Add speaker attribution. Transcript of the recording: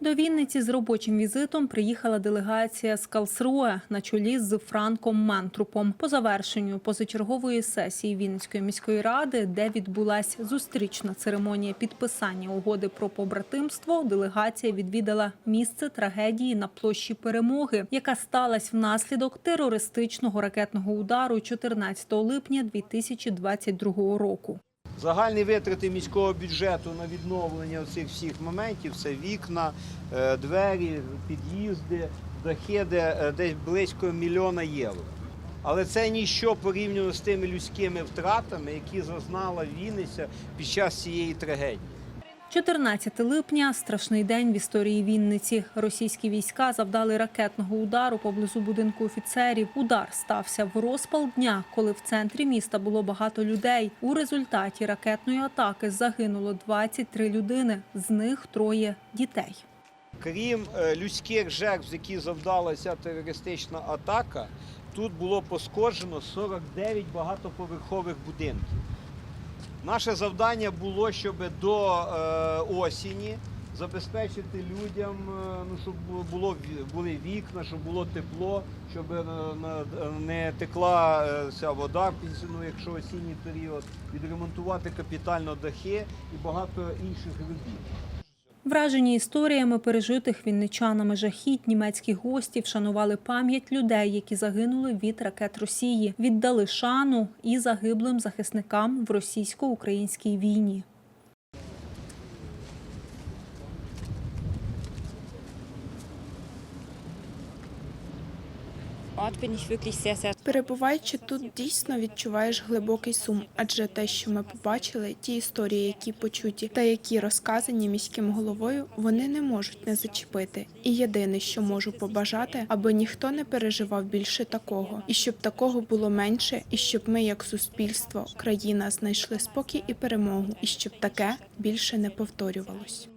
Speaker 1: До Вінниці з робочим візитом приїхала делегація з Калсруе на чолі з Франком Ментрупом. По завершенню позачергової сесії Вінницької міської ради, де відбулася зустрічна церемонія підписання угоди про побратимство, делегація відвідала місце трагедії на площі Перемоги, яка сталася внаслідок терористичного ракетного удару 14 липня 2022 року.
Speaker 2: Загальні витрати міського бюджету на відновлення цих всіх моментів це вікна, е, двері, під'їзди, дахи, де десь близько мільйона євро. Але це ніщо порівняно з тими людськими втратами, які зазнала Вінниця під час цієї трагедії.
Speaker 1: 14 липня – страшний день в історії Вінниці. Російські війська завдали ракетного удару поблизу будинку офіцерів. Удар стався в розпал дня, коли в центрі міста було багато людей. У результаті ракетної атаки загинуло 23 людини, з них троє дітей.
Speaker 2: Крім е, людських жертв, які завдала ця терористична атака, тут було пошкоджено 49 багатоповерхових будинків. Наше завдання було, щоб до е, осені забезпечити людям, е, ну, щоб було, були вікна, щоб було тепло, щоб е, не текла е, ця вода, ну, якщо осінній період, відремонтувати капітально дахи і багато інших робіт.
Speaker 1: Вражені історіями пережитих вінничанами жахіть, німецькі гості вшанували пам'ять людей, які загинули від ракет Росії, віддали шану і загиблим захисникам в російсько-українській війні.
Speaker 3: Перебуваючи тут, дійсно відчуваєш глибокий сум, адже те, що ми побачили, ті історії, які почуті та які розказані міським головою, вони не можуть не зачепити. І єдине, що можу побажати, аби ніхто не переживав більше такого, і щоб такого було менше, і щоб ми, як суспільство, країна, знайшли спокій і перемогу, і щоб таке більше не повторювалось.